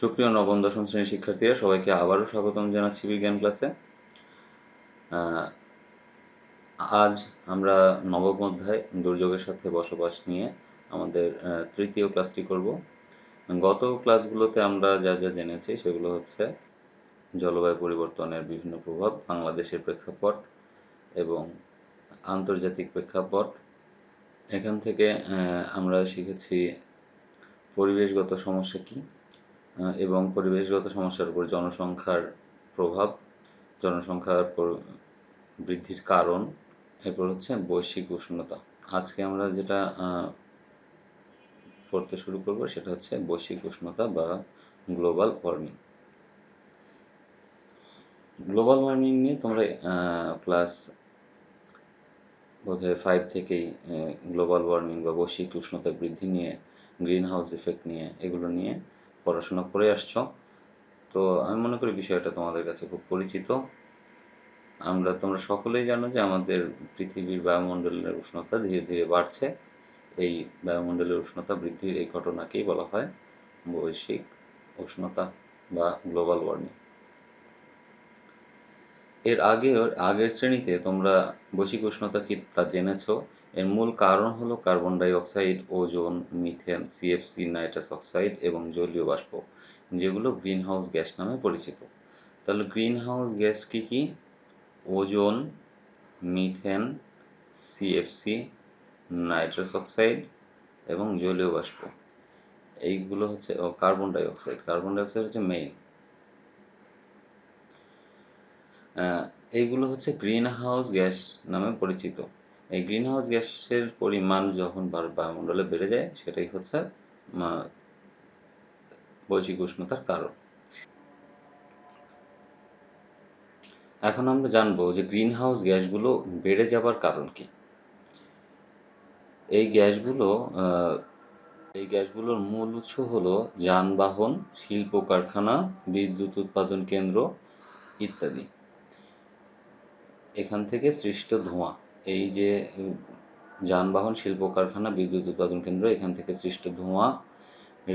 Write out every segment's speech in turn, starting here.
সুপ্রিয় নবম, দশম শ্রেণির শিক্ষার্থীরা, সবাইকে আবারও স্বাগতম জানাচ্ছি বিজ্ঞান ক্লাসে। আজ আমরা নবম অধ্যায়, দুর্যোগের সাথে বসবাস নিয়ে আমাদের তৃতীয় ক্লাসটি করব। গত ক্লাসগুলোতে আমরা যা যা জেনেছি সেগুলো হচ্ছে জলবায়ু পরিবর্তনের বিভিন্ন প্রভাব, বাংলাদেশের প্রেক্ষাপট এবং আন্তর্জাতিক প্রেক্ষাপট। এখান থেকে আমরা শিখেছি পরিবেশগত সমস্যা কী এবং পরিবেশগত সমস্যার উপর জনসংখ্যার প্রভাব, জনসংখ্যার বৃদ্ধির কারণ, এরপর হচ্ছে বৈশ্বিক উষ্ণতা। আজকে আমরা যেটা পড়তে শুরু করব সেটা হচ্ছে বৈশ্বিক উষ্ণতা বা গ্লোবাল ওয়ার্মিং। গ্লোবাল ওয়ার্মিং নিয়ে তোমরা ক্লাস বোধহয় ফাইভ থেকেই গ্লোবাল ওয়ার্মিং বা বৈশ্বিক উষ্ণতা বৃদ্ধি নিয়ে গ্রিন হাউস ইফেক্ট নিয়ে, এগুলো নিয়ে পড়াশোনা করে আসছ। তো আমি মনে করি বিষয়টা তোমাদের কাছে খুব পরিচিত। আমরা, তোমরা সকলেই জানো যে আমাদের পৃথিবীর বায়ুমণ্ডলের উষ্ণতা ধীরে ধীরে বাড়ছে। এই বায়ুমণ্ডলের উষ্ণতা বৃদ্ধির এই ঘটনাকেই বলা হয় বৈশ্বিক উষ্ণতা বা গ্লোবাল ওয়ার্মিং। এর আগে আগের শ্রেণীতে তোমরা বৈশ্বিক উষ্ণতা কি তা জেনেছ? এর মূল কারণ হলো carbon dioxide ozone, methane CFC nitrous oxide এবং জলীয় বাষ্প, যেগুলো গ্রিন হাউস গ্যাস নামে পরিচিত। তাহলে গ্রিন হাউস গ্যাস কী কী? Ozone, methane CFC nitrous oxide এবং জলীয় বাষ্প। এইগুলো হচ্ছে carbon dioxide carbon dioxide হচ্ছে মেইন এইগুলো হচ্ছে গ্রিন হাউস গ্যাস নামে পরিচিত। এই গ্রিন হাউস গ্যাসের পরিমাণ যখন বায়ুমণ্ডলে বেড়ে যায়, সেটাই হচ্ছে বৈশ্বিক উষ্ণতার কারণ। এখন আমরা জানব যে গ্রিন হাউস গ্যাসগুলো বেড়ে যাবার কারণ কি। এই গ্যাসগুলো এই গ্যাসগুলোর মূল উৎস হলো যানবাহন শিল্প কারখানা বিদ্যুৎ উৎপাদন কেন্দ্র, ইত্যাদি। এখান থেকে সৃষ্ট ধোঁয়া, এই যে যানবাহন শিল্প কারখানা বিদ্যুৎ উৎপাদন কেন্দ্র, এখান থেকে সৃষ্ট ধোঁয়া,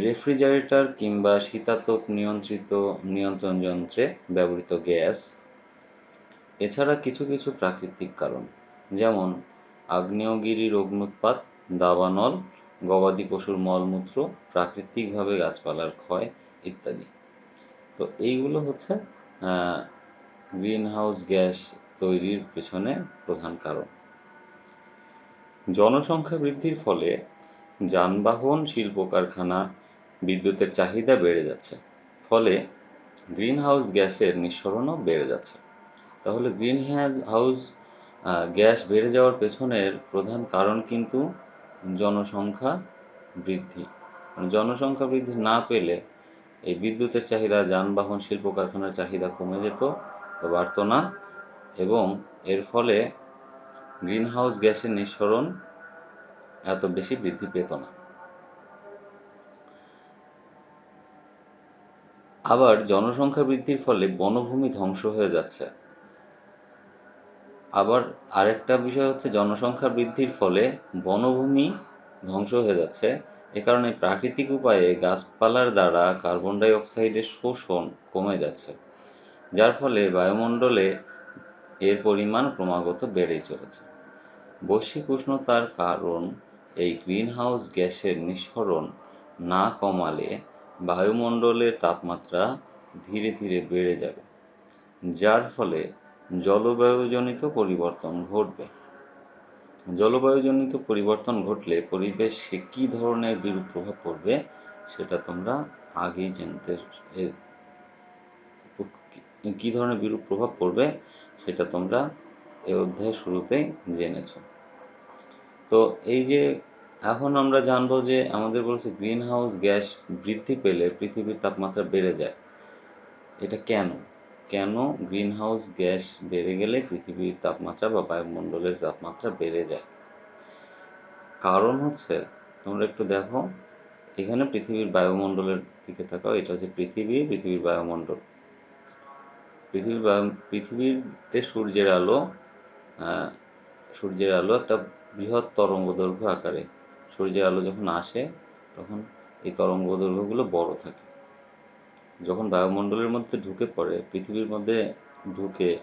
রেফ্রিজারেটর কিংবা শীতাতপ নিয়ন্ত্রিত, নিয়ন্ত্রণ যন্ত্রে ব্যবহৃত গ্যাস, এছাড়া কিছু কিছু প্রাকৃতিক কারণ, যেমন আগ্নেয়গিরির অগ্নুৎপাত দাবানল, গবাদি পশুর মলমূত্র, প্রাকৃতিকভাবে গাছপালার ক্ষয় ইত্যাদি। তো এইগুলো হচ্ছে গ্রিন হাউস গ্যাস তৈরির পেছনে প্রধান কারণ। জনসংখ্যা বৃদ্ধির ফলে যানবাহন শিল্প কারখানা বিদ্যুতের চাহিদা বেড়ে যাচ্ছে। ফলে গ্রিন হাউস গ্যাসের নিঃসরণও বেড়ে যাচ্ছে। তাহলে গ্রিন হাউস গ্যাস বেড়ে যাওয়ার পেছনের প্রধান কারণ কিন্তু জনসংখ্যা বৃদ্ধি। মানে জনসংখ্যা বৃদ্ধি না পেলে এই বিদ্যুতের চাহিদা, যানবাহন শিল্প কারখানার চাহিদা কমে যেত বাড়ত না। এবং এর ফলে গ্রিন হাউস গ্যাসের নিঃসরণ এত বেশি বৃদ্ধি পেত না। আবার জনসংখ্যা বৃদ্ধির ফলে বনভূমি ধ্বংস হয়ে যাচ্ছে। আবার আরেকটা বিষয় হচ্ছে জনসংখ্যা বৃদ্ধির ফলে বনভূমি ধ্বংস হয়ে যাচ্ছে। এ কারণে প্রাকৃতিক উপায়ে গাছপালার দ্বারা কার্বন ডাই অক্সাইডের শোষণ কমে যাচ্ছে। যার ফলে বায়ুমণ্ডলে এর পরিমাণ ক্রমাগত বেড়েই চলেছে। বৈশ্বিক উষ্ণতার কারণ এই গ্রিন হাউস গ্যাসের নিঃসরণ না কমালে বায়ুমণ্ডলের তাপমাত্রা ধীরে ধীরে বেড়ে যাবে, যার ফলে জলবায়ুজনিত পরিবর্তন ঘটবে। জলবায়ুজনিত পরিবর্তন ঘটলে পরিবেশে কী ধরনের বিরূপ প্রভাব পড়বে সেটা তোমরা আগেই জানতে কী ধরনের বিরূপ প্রভাব পড়বে সেটা তোমরা এ অধ্যায়ের শুরুতেই জেনেছ। তো এই যে এখন আমরা জানব যে আমাদের বলছে গ্রিন হাউস গ্যাস বৃদ্ধি পেলে পৃথিবীর তাপমাত্রা বেড়ে যায়। এটা কেন? কেন গ্রিন হাউস গ্যাস বেড়ে গেলে পৃথিবীর তাপমাত্রা বা বায়ুমণ্ডলের তাপমাত্রা বেড়ে যায়? কারণ হচ্ছে, তোমরা একটু দেখো, এখানে পৃথিবীর বায়ুমণ্ডলের দিকে থাকাও এটা হচ্ছে পৃথিবী, পৃথিবীর বায়ুমণ্ডল। পৃথিবীর পৃথিবীতে সূর্যের আলো সূর্যের আলো একটা বৃহৎ তরঙ্গ দৈর্ঘ্য আকারে। সূর্যের আলো যখন আসে, তখন এই তরঙ্গ দৈর্ঘ্যগুলো বড় থাকে। যখন বায়ুমণ্ডলের মধ্যে ঢুকে পড়ে, পৃথিবীর মধ্যে ঢুকে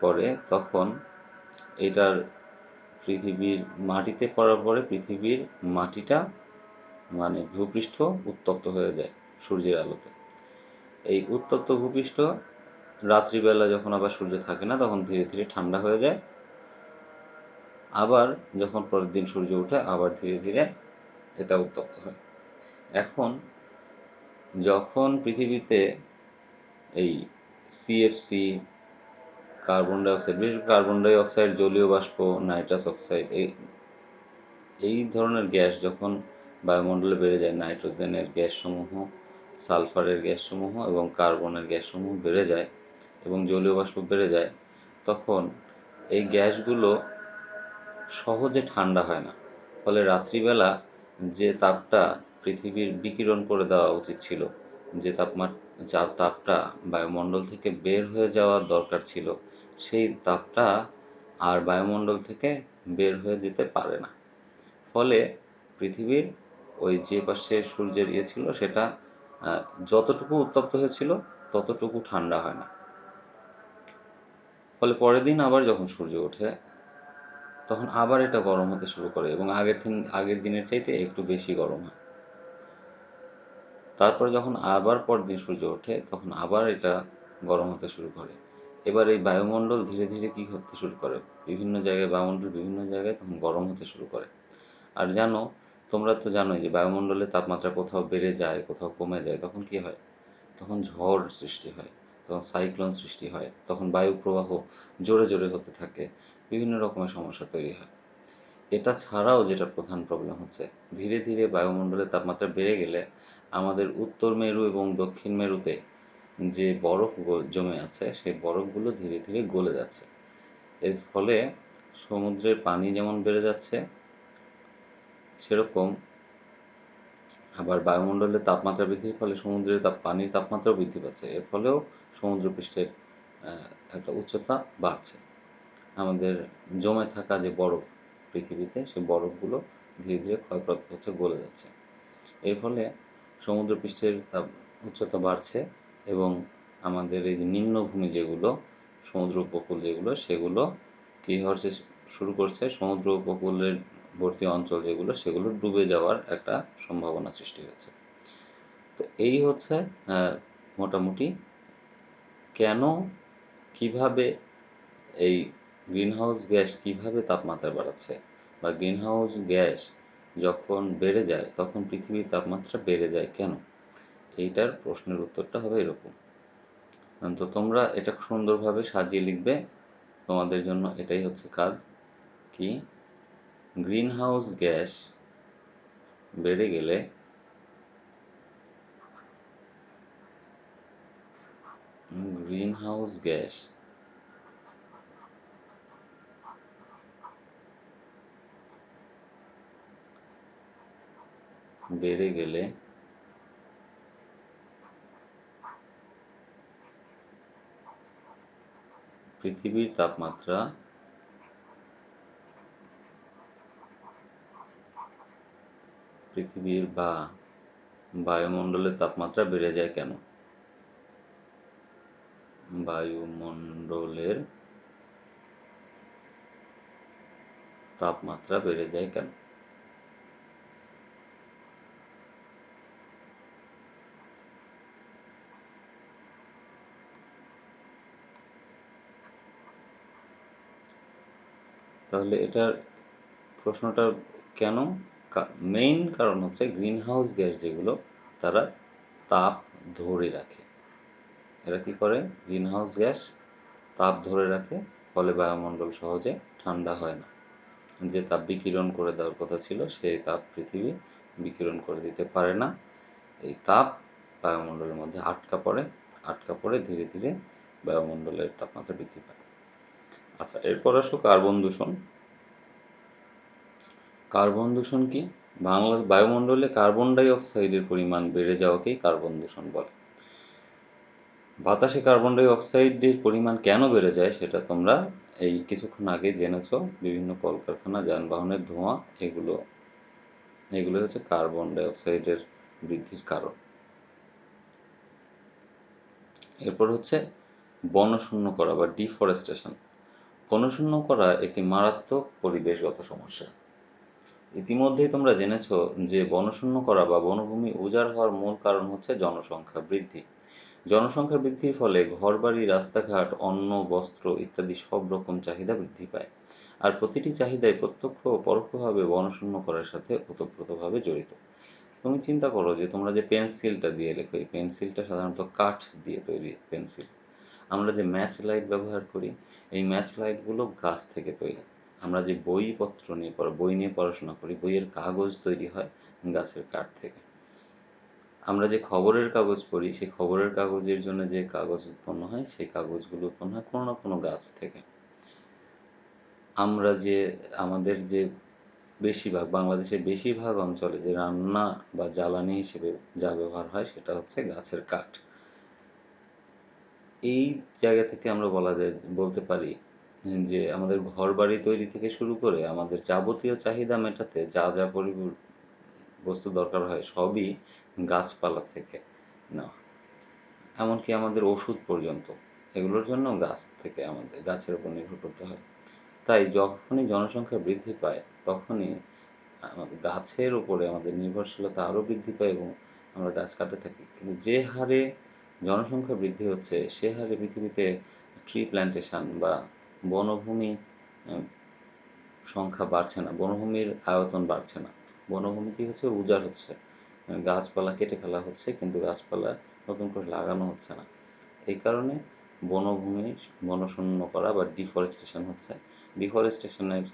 পড়ে, তখন এটার পৃথিবীর মাটিতে পড়ার পরে পৃথিবীর মাটিটা মানে ভূপৃষ্ঠ উত্তপ্ত হয়ে যায় সূর্যের আলোতে। এই উত্তপ্ত ভূপৃষ্ঠ রাত্রিবেলা যখন আবার সূর্য থাকে না, তখন ধীরে ধীরে ঠান্ডা হয়ে যায়। আবার যখন পরের দিন সূর্য ওঠে, আবার ধীরে ধীরে এটা উত্তপ্ত হয়। এখন যখন পৃথিবীতে এই সিএফসি কার্বন ডাইঅক্সাইড বিশেষ করে কার্বন ডাইঅক্সাইড জলীয় বাষ্প নাইট্রাস অক্সাইড এই এই ধরনের গ্যাস যখন বায়ুমণ্ডলে বেড়ে যায়, নাইট্রোজেনের গ্যাসসমূহ, সালফারের গ্যাসসমূহ এবং কার্বনের গ্যাসসমূহ বেড়ে যায় এবং জলীয় বাষ্প বেড়ে যায়, তখন এই গ্যাসগুলো সহজে ঠান্ডা হয় না। ফলে রাত্রিবেলা যে তাপটা পৃথিবীর বিকিরণ করে দেওয়া উচিত ছিল, যে তাপমাত্রা তাপটা বায়ুমণ্ডল থেকে বের হয়ে যাওয়ার দরকার ছিল, সেই তাপটা আর বায়ুমণ্ডল থেকে বের হয়ে যেতে পারে না। ফলে পৃথিবীর ওই যে পাশে সূর্যের ইয়ে ছিল, সেটা যতটুকু উত্তপ্ত হয়েছিল, ততটুকু ঠান্ডা হয় না। ফলে পরের দিন আবার যখন সূর্য ওঠে, তখন আবার এটা গরম হতে শুরু করে এবং আগের দিন, আগের দিনের চাইতে একটু বেশি গরম হয়। তারপর যখন আবার পরদিন সূর্য ওঠে, তখন আবার এটা গরম হতে শুরু করে। এবার এই বায়ুমণ্ডল ধীরে ধীরে কী হতে শুরু করে? বিভিন্ন জায়গায় বায়ুমণ্ডল বিভিন্ন জায়গায় তখন গরম হতে শুরু করে। আর জানো, তোমরা তো জানোই যে বায়ুমণ্ডলের তাপমাত্রা কোথাও বেড়ে যায়, কোথাও কমে যায়, তখন কি হয়? তখন ঝড় সৃষ্টি হয়। তখন সাইক্লোন সৃষ্টি হয়, তখন বায়ু প্রবাহ জোরে জোরে হতে থাকে, বিভিন্ন রকমের সমস্যা তৈরি হয়। এটা ছাড়াও যেটা প্রধান প্রবলেম হচ্ছে, ধীরে ধীরে বায়ুমণ্ডলের তাপমাত্রা বেড়ে গেলে আমাদের উত্তর মেরু এবং দক্ষিণ মেরুতে যে বরফ জমে আছে, সেই বরফগুলো ধীরে ধীরে গলে যাচ্ছে। এর ফলে সমুদ্রের পানি যেমন বেড়ে যাচ্ছে, সেরকম আবার বায়ুমণ্ডলের তাপমাত্রা বৃদ্ধির ফলে সমুদ্রের তাপ, পানির তাপমাত্রাও বৃদ্ধি পাচ্ছে। এর ফলেও সমুদ্রপৃষ্ঠের একটা উচ্চতা বাড়ছে। আমাদের জমে থাকা যে বরফ পৃথিবীতে, সেই বরফগুলো ধীরে ধীরে ক্ষয়প্রাপ্ত হচ্ছে, গলে যাচ্ছে। এর ফলে সমুদ্রপৃষ্ঠের তাপ, উচ্চতা বাড়ছে এবং আমাদের এই যে নিম্নভূমি যেগুলো, সমুদ্র উপকূল যেগুলো, সেগুলো কী হচ্ছে শুরু করছে? সমুদ্র উপকূলের বর্তী অঞ্চল যেগুলো, সেগুলো ডুবে যাওয়ার একটা সম্ভাবনা সৃষ্টি হয়েছে। তো এই হচ্ছে মোটামুটি কেন, কীভাবে এই গ্রিনহাউস গ্যাস কীভাবে তাপমাত্রা বাড়াচ্ছে বা গ্রিনহাউস গ্যাস যখন বেড়ে যায়, তখন পৃথিবীর তাপমাত্রা বেড়ে যায় কেন? এইটার প্রশ্নের উত্তরটা হবে এরকম। তো তোমরা এটা সুন্দরভাবে সাজিয়ে লিখবে। তোমাদের জন্য এটাই হচ্ছে কাজ। কি? গ্রিনহাউস গ্যাস বেড়ে গেলে গ্রিনহাউস গ্যাস বেড়ে গেলে পৃথিবীর তাপমাত্রা পৃথিবীর বা বায়ুমণ্ডলের তাপমাত্রা বেড়ে যায় কেন? বায়ুমণ্ডলের তাপমাত্রা বেড়ে যায় কেন? তাহলে এটার প্রশ্নটা কেন মেইন কারণ হচ্ছে গ্রিন হাউস গ্যাস যেগুলো তারা তাপ ধরে রাখে। এরা কি করে? গ্রিন হাউস গ্যাস তাপ ধরে রাখে, ফলে বায়ুমণ্ডল সহজে ঠান্ডা হয় না। যে তাপ বিকিরণ করে দেওয়ার কথা ছিল সেই তাপ পৃথিবী বিকিরণ করে দিতে পারে না। এই তাপ বায়ুমণ্ডলের মধ্যে আটকা পড়ে আটকা পড়ে ধীরে ধীরে বায়ুমণ্ডলের তাপমাত্রা বৃদ্ধি পায়। আচ্ছা এরপর আসো কার্বন দূষণ। কার্বন দূষণ কি? বাংলা বায়ুমণ্ডলে কার্বন ডাই অক্সাইডের পরিমাণ বেড়ে যাওয়াকেই কার্বন দূষণ বলে। বাতাসে কার্বন ডাই অক্সাইডের পরিমাণ কেন বেড়ে যায় সেটা তোমরা এই কিছুক্ষণ আগে জেনেছ। বিভিন্ন কলকারখানা, যানবাহনের ধোঁয়া, এগুলো এগুলো হচ্ছে কার্বন ডাই অক্সাইডের বৃদ্ধির কারণ। এরপর হচ্ছে বনশূন্য করা বা ডিফরেস্টেশন। বনশূন্য করা একটি মারাত্মক পরিবেশগত সমস্যা। ইতিমধ্যেই তোমরা জেনেছ যে বনশূন্য করা বা বনভূমি উজাড় হওয়ার মূল কারণ হচ্ছে জনসংখ্যা বৃদ্ধি। জনসংখ্যা বৃদ্ধির ফলে ঘরবাড়ি, রাস্তাঘাট, অন্ন, বস্ত্র ইত্যাদি সব রকম চাহিদা বৃদ্ধি পায়। আর প্রতিটি চাহিদাই প্রত্যক্ষ ও পরোক্ষভাবে বনশূন্য করার সাথে ওতপ্রোতভাবে জড়িত। তুমি চিন্তা করো যে তোমরা যে পেন্সিলটা দিয়ে লেখো, এই পেন্সিলটা সাধারণত কাঠ দিয়ে তৈরি পেন্সিল। আমরা যে ম্যাচ লাইট ব্যবহার করি, এই ম্যাচ লাইটগুলো গাছ থেকে তৈরি। আমরা যে বইপত্র নিয়ে বই নিয়ে পড়াশোনা করি, বইয়ের কাগজ তৈরি হয় গাছের কাঠ থেকে। আমরা যে খবরের কাগজ পড়ি, সেই খবরের কাগজের জন্য যে কাগজ উৎপন্ন হয়, সেই কাগজগুলো উৎপন্ন হয় কোনো না কোনো গাছ থেকে। আমরা যে, আমাদের যে বেশিরভাগ, বাংলাদেশের বেশিরভাগ অঞ্চলে যে রান্না বা জ্বালানি হিসেবে যা ব্যবহার হয়, সেটা হচ্ছে গাছের কাঠ। এই জায়গা থেকে আমরা বলা যায়, বলতে পারি যে আমাদের ঘর বাড়ি তৈরি থেকে শুরু করে আমাদের যাবতীয় চাহিদা মেটাতে যা যা পরি বস্তু দরকার হয় সবই গাছপালা থেকে নেওয়া। এমনকি আমাদের ওষুধ পর্যন্ত, এগুলোর জন্য গাছ থেকে আমাদের, গাছের উপর নির্ভর করতে হয়। তাই যখনই জনসংখ্যা বৃদ্ধি পায়, তখনই আমাদের গাছের উপরে আমাদের নির্ভরশীলতা আরও বৃদ্ধি পায় এবং আমরা গাছ কাটতে থাকি। কিন্তু যে হারে জনসংখ্যা বৃদ্ধি হচ্ছে, সে হারে পৃথিবীতে ট্রি প্ল্যান্টেশন বা বনভূমি সংখ্যা বাড়ছে না, বনভূমির আয়তন বাড়ছে না। বনভূমি কি হচ্ছে? উজাড় হচ্ছে। গাছপালা কেটে ফেলা হচ্ছে, কিন্তু গাছপালা নতুন করে লাগানো হচ্ছে না। এই কারণে বনভূমি বনশূন্য করা বা ডিফরেস্টেশন হচ্ছে। ডিফরেস্টেশনের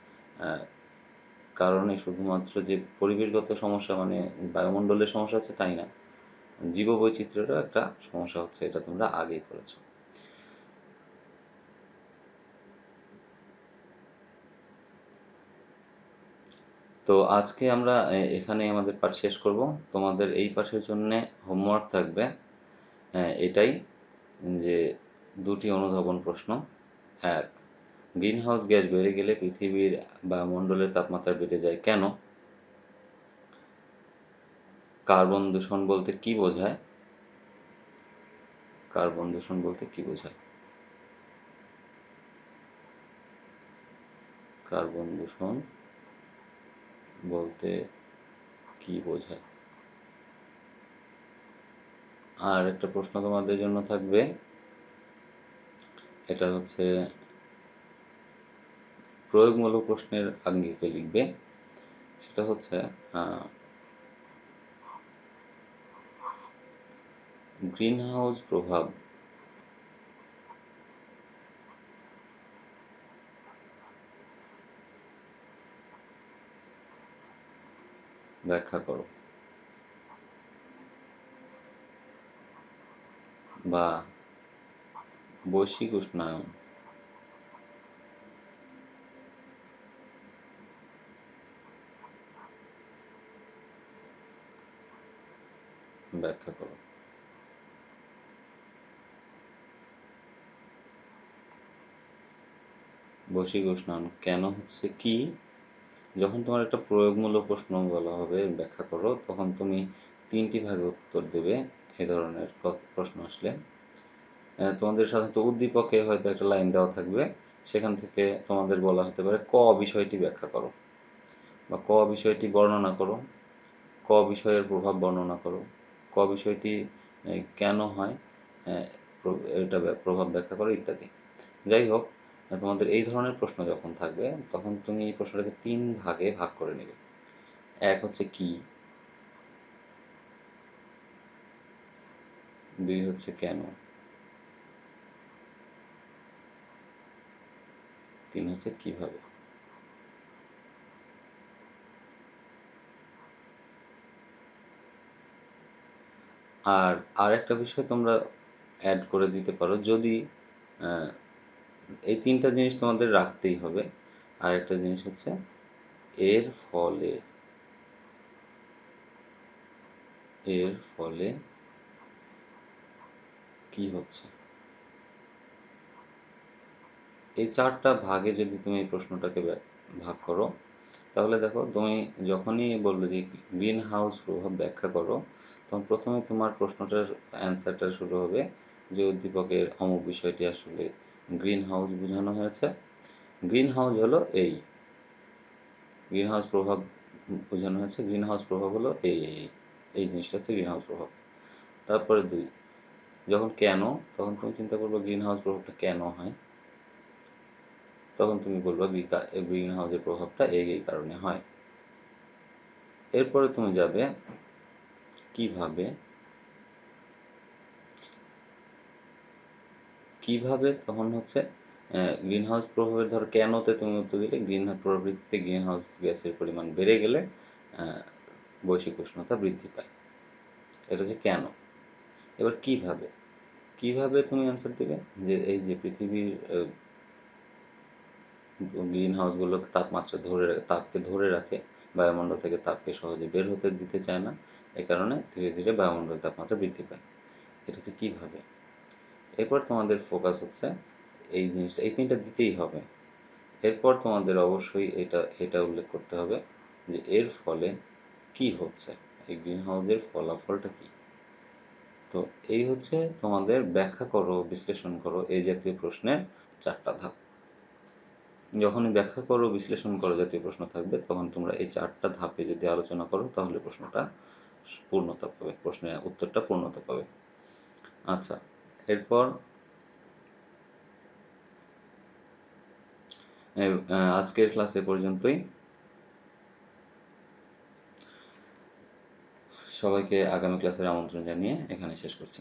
কারণে শুধুমাত্র যে পরিবেশগত সমস্যা মানে বায়ুমণ্ডলের সমস্যা হচ্ছে তাই না, জীববৈচিত্র্যেরও একটা সমস্যা হচ্ছে, এটা তোমরা আগেই করেছ। তো আজকে আমরা এখানে আমাদের পাঠ শেষ করব। তোমাদের এই পাঠের জন্যে হোমওয়ার্ক থাকবে এটাই যে দুটি অনুধাবন প্রশ্ন। এক গ্রিনহাউস গ্যাস বেড়ে গেলে পৃথিবীর বায়ুমণ্ডলের তাপমাত্রা বেড়ে যায় কেন? কার্বন দূষণ বলতে কি বোঝায়? কার্বন দূষণ বলতে কি বোঝায়? কার্বন দূষণ বলতে কি বোঝায়? আর একটা প্রশ্ন তোমাদের জন্য থাকবে, এটা হচ্ছে প্রয়োগমূলক প্রশ্নের আঙ্গিকে লিখবে, সেটা হচ্ছে গ্রিন হাউস প্রভাব ব্যাখ্যা করো। বা বৈশ্বিক উষ্ণায়ন। ব্যাখ্যা করো। বৈশ্বিক উষ্ণায়ন কেন হচ্ছে কি? যখন তোমার একটা প্রয়োগমূলক প্রশ্ন বলা হবে, ব্যাখ্যা করো, তখন তুমি তিনটি ভাগে উত্তর দেবে এ ধরনের প্রশ্ন আসলে। তোমাদের সাধারণত উদ্দীপকে হয়তো একটা লাইন দেওয়া থাকবে, সেখান থেকে তোমাদের বলা হতে পারে ক বিষয়টি ব্যাখ্যা করো বা ক বিষয়টি বর্ণনা করো, ক বিষয়ের প্রভাব বর্ণনা করো, ক বিষয়টি কেন হয় এটা প্রভাব ব্যাখ্যা করো, ইত্যাদি। যাই হোক তোমাদের এই ধরনের প্রশ্ন যখন থাকবে, তখন তুমি এই প্রশ্নটাকে তিন ভাগে ভাগ করে নেবে। এক হচ্ছে কি? দুই হচ্ছে কেন? তিন হচ্ছে কীভাবে? আর আরেকটা বিষয় তোমরা অ্যাড করে দিতে পারো, যদি এই তিনটা জিনিস তোমাদের রাখতেই হবে। আর একটা জিনিস হচ্ছে এর ফলে এর ফলে কি হচ্ছে? এই চারটা ভাগে যদি তুমি এই প্রশ্নটাকে ভাগ করো, তাহলে দেখো তুমি যখনই বলবে যে গ্রিন হাউস প্রভাব ব্যাখ্যা করো, তখন প্রথমে তোমার প্রশ্নটার অ্যান্সারটা শুরু হবে যে উদ্দীপকের অমুক বিষয়টি আসলে গ্রিন হাউস বোঝানো হয়েছে। গ্রিন হাউস হলো এই। গ্রিন হাউস প্রভাব বোঝানো হয়েছে। গ্রিন হাউস প্রভাব হলো এই এই এই। জিনিসটা হচ্ছে গ্রিন হাউস প্রভাব। তারপরে দুই, যখন কেন, তখন তুমি চিন্তা করবে গ্রিন হাউস প্রভাবটা কেন হয়? তখন তুমি বলবা গ্রিন হাউসের প্রভাবটা এই এই কারণে হয়। এরপরে তুমি যাবে কীভাবে কীভাবে তখন হচ্ছে গ্রিন হাউস প্রভাবের ধর কেনতে তুমি উত্তর দিলে গ্রিন প্রবৃত্তিতে গ্রিন হাউস গ্যাসের পরিমাণ বেড়ে গেলে বৈশ্বিক উষ্ণতা বৃদ্ধি পায়। এটা হচ্ছে কেন? এবার কীভাবে? কীভাবে তুমি অ্যান্সার দেবে যে এই যে পৃথিবীর গ্রিন হাউসগুলো তাপমাত্রা ধরে, তাপকে ধরে রাখে, বায়ুমণ্ডল থেকে তাপকে সহজে বের হতে দিতে চায় না, এ কারণে ধীরে ধীরে বায়ুমণ্ডল তাপমাত্রা বৃদ্ধি পায়। এটা হচ্ছে কীভাবে? এরপর তোমাদের ফোকাস হচ্ছে এই জিনিসটা, এই তিনটা দিতেই হবে। এরপর তোমাদের অবশ্যই এটা এটা উল্লেখ করতে হবে যে এর ফলে কি হচ্ছে, এই গ্রিন হাউসের ফলাফলটা কী? তো এই হচ্ছে তোমাদের ব্যাখ্যা করো, বিশ্লেষণ করো এই জাতীয় প্রশ্নের চারটা ধাপ। যখন ব্যাখ্যা করো, বিশ্লেষণ করো জাতীয় প্রশ্ন থাকবে, তখন তোমরা এই চারটা ধাপে যদি আলোচনা করো, তাহলে প্রশ্নটা পূর্ণতা পাবে, প্রশ্নের উত্তরটা পূর্ণতা পাবে। আচ্ছা এরপর আজকের ক্লাস পর্যন্তই। সবাইকে আগামী ক্লাসের আমন্ত্রণ জানিয়ে এখানে শেষ করছি।